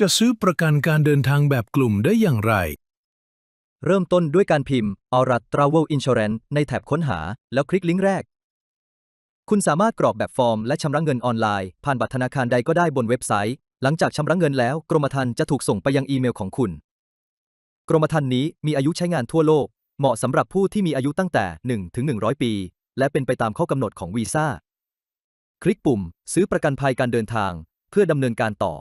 จะซื้อประกันการเดินทางแบบกลุ่มได้อย่างไร เริ่มต้นด้วยการพิมพ์ Aura Travel Insurance ในแท็บค้นหา แล้วคลิกลิงก์แรก คุณสามารถกรอกแบบฟอร์มและชำระเงินออนไลน์ ผ่านบัตรธนาคารใดก็ได้บนเว็บไซต์ หลังจากชำระเงินแล้วกรมธรรม์จะถูกส่งไปยังอีเมลของคุณ กรมธรรม์นี้มีอายุใช้งานทั่วโลก เหมาะสำหรับผู้ที่มีอายุตั้งแต่1ถึง100 ปี และเป็นไปตามข้อกำหนดของวีซ่า คลิกปุ่ม ซื้อประกันภัยการเดินทาง เพื่อดำเนินการต่อ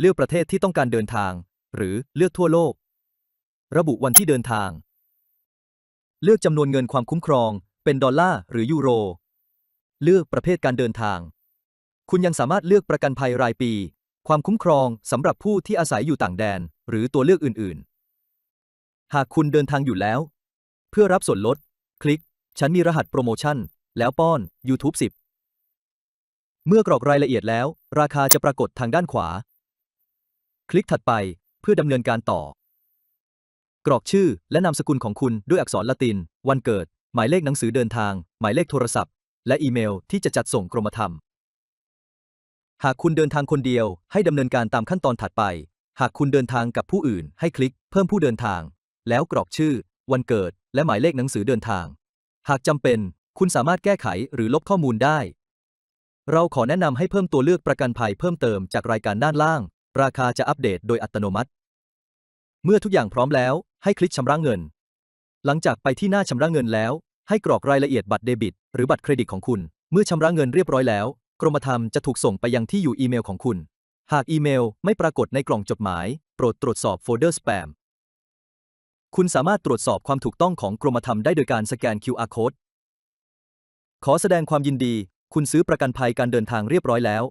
เลือกประเทศที่ต้องการเดินทาง หรือเลือกทั่วโลก ระบุวันที่เดินทาง เลือกจำนวนเงินความคุ้มครอง เป็นดอลลาร์หรือยูโร เลือกประเภทการเดินทาง คุณยังสามารถเลือกประกันภัยรายปี ความคุ้มครองสำหรับผู้ที่อาศัยอยู่ต่างแดน หรือตัวเลือกอื่น ๆ หากคุณเดินทางอยู่แล้ว เพื่อรับส่วนลด คลิก ฉันมีรหัสโปรโมชั่น แล้วป้อน YouTube 10 เมื่อกรอกรายละเอียดแล้ว ราคาจะปรากฏทางด้านขวา คลิกถัดไปเพื่อดำเนินการต่อ กรอกชื่อและนามสกุลของคุณด้วยอักษรละติน วันเกิด หมายเลขหนังสือเดินทาง หมายเลขโทรศัพท์ และอีเมลที่จะจัดส่งกรมธรรม์หากคุณเดินทางคนเดียวให้ดำเนินการตามขั้นตอนถัดไป หากคุณเดินทางกับผู้อื่น ให้คลิกเพิ่มผู้เดินทาง แล้วกรอกชื่อ วันเกิด และหมายเลขหนังสือเดินทาง หากจำเป็น คุณสามารถแก้ไขหรือลบข้อมูลได้ เราขอแนะนำให้เพิ่มตัวเลือกประกันภัยเพิ่มเติมจากรายการด้านล่าง ราคาจะอัปเดตโดยอัตโนมัติ เมื่อทุกอย่างพร้อมแล้ว ให้คลิกชำระเงิน หลังจากไปที่หน้าชำระเงินแล้ว ให้กรอกรายละเอียดบัตรเดบิต หรือบัตรเครดิตของคุณ เมื่อชำระเงินเรียบร้อยแล้ว กรมธรรม์จะถูกส่งไปยังที่อยู่อีเมลของคุณ หากอีเมลไม่ปรากฏในกล่องจดหมาย โปรดตรวจสอบโฟลเดอร์สแปมคุณสามารถตรวจสอบความถูกต้องของกรมธรรม์ได้โดยการสแกน QR code ขอแสดงความยินดี คุณซื้อประกันภัยการเดินทางเรียบร้อยแล้ว